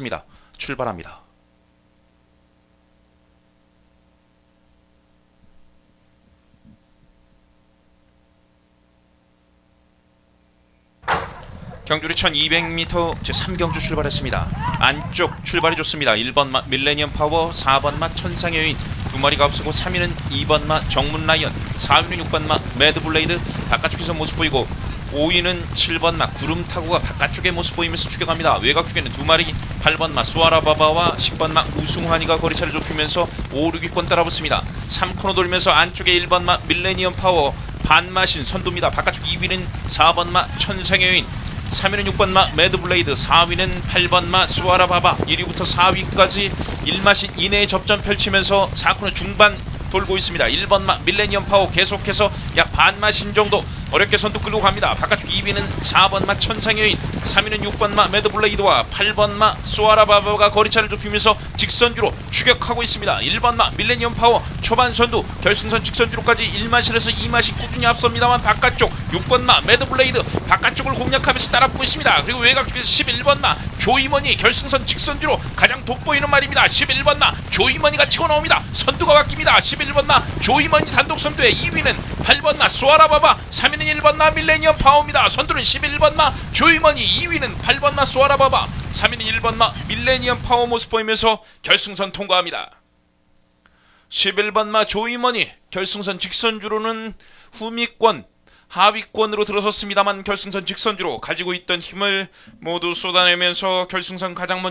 입니다. 출발합니다. 경주리 1200m 제 3경주 출발했습니다. 안쪽 출발이 좋습니다. 1번 마 밀레니엄 파워, 4번 마 천상의 여인, 두 마리가 앞서고 3위는 2번 마 정문 라이언, 4위는 6번 마 매드 블레이드 바깥쪽에서 모습 보이고 5위는 7번 마 구름 타고가 바깥쪽에 모습 보이면서 추격합니다. 외곽 쪽에는 두 마리 8번 마 수아라바바와 10번 마 우승환이가 거리차를 좁히면서 5, 6위권 따라붙습니다. 3코너 돌면서 안쪽에 1번 마 밀레니엄 파워 반마신 선두입니다. 바깥쪽 2위는 4번 마 천상의 여인 3위는 6번 마 매드블레이드 4위는 8번 마 수아라바바 1위부터 4위까지 1마신 이내에 접전 펼치면서 4코너 중반 돌고 있습니다 1번 마 밀레니엄 파워 계속해서 약 반마신 정도 어렵게 선두 끌고 갑니다 바깥쪽 2위는 4번 마 천상의 여인 3위는 6번 마 매드블레이드와 8번 마 수아라바바가 거리차를 좁히면서 직선주로 추격하고 있습니다 1번 마 밀레니엄 파워 초반 선두 결승선 직선주로까지 1마신에서 2마신 꾸준히 앞섭니다만 바깥쪽 6번 마 매드블레이드 바깥쪽을 공략하면서 따라붙고 있습니다. 그리고 외곽 쪽에서 11번 마 조이머니 결승선 직선주로 가장 돋보이는 말입니다. 11번 마 조이머니가 치고 나옵니다. 선두가 바뀝니다. 11번 마 조이머니 단독 선두에 2위는 8번 마 소아라바바 3위는 1번 마 밀레니엄 파워입니다. 선두는 11번 마 조이머니 2위는 8번 마 소아라바바 3위는 1번 마 밀레니엄 파워 모습 보이면서 결승선 통과합니다. 11번 마 조이머니 결승선 직선주로는 후미권 하위권으로 들어섰습니다만 결승선 직선주로 가지고 있던 힘을 모두 쏟아내면서 결승선 가장 먼저